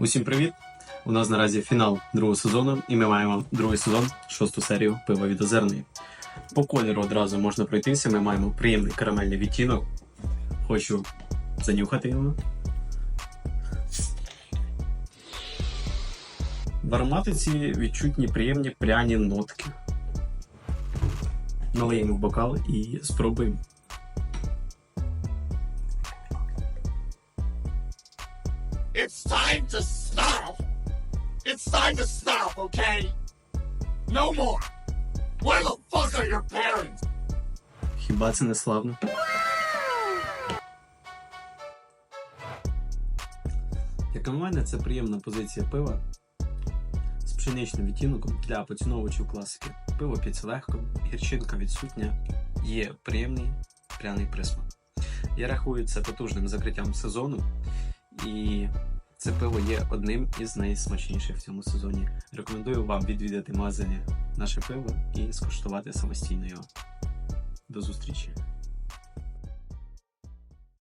Усім привіт! У нас наразі фінал другого сезону, і ми маємо другий сезон, шосту серію пива від озерної. По кольору одразу можна пройтися. Ми маємо приємний карамельний відтінок. Хочу занюхати його. В ароматиці відчутні приємні пряні нотки. Налиємо в бокал і спробуємо. It's time to stop. It's time to stop, okay? No more. Where the fuck are your parents? Хіба це не славно? Як на мене, це приємна позиція пива з пшеничним відтінком для поціновувачів класики. Пиво п'ється легко, гірчинка відсутня, є приємний пряний присмак. Я рахую це потужним закриттям сезону, і це пиво є одним із найсмачніших в цьому сезоні. Рекомендую вам відвідати магазини наше пиво і скуштувати самостійно його. До зустрічі!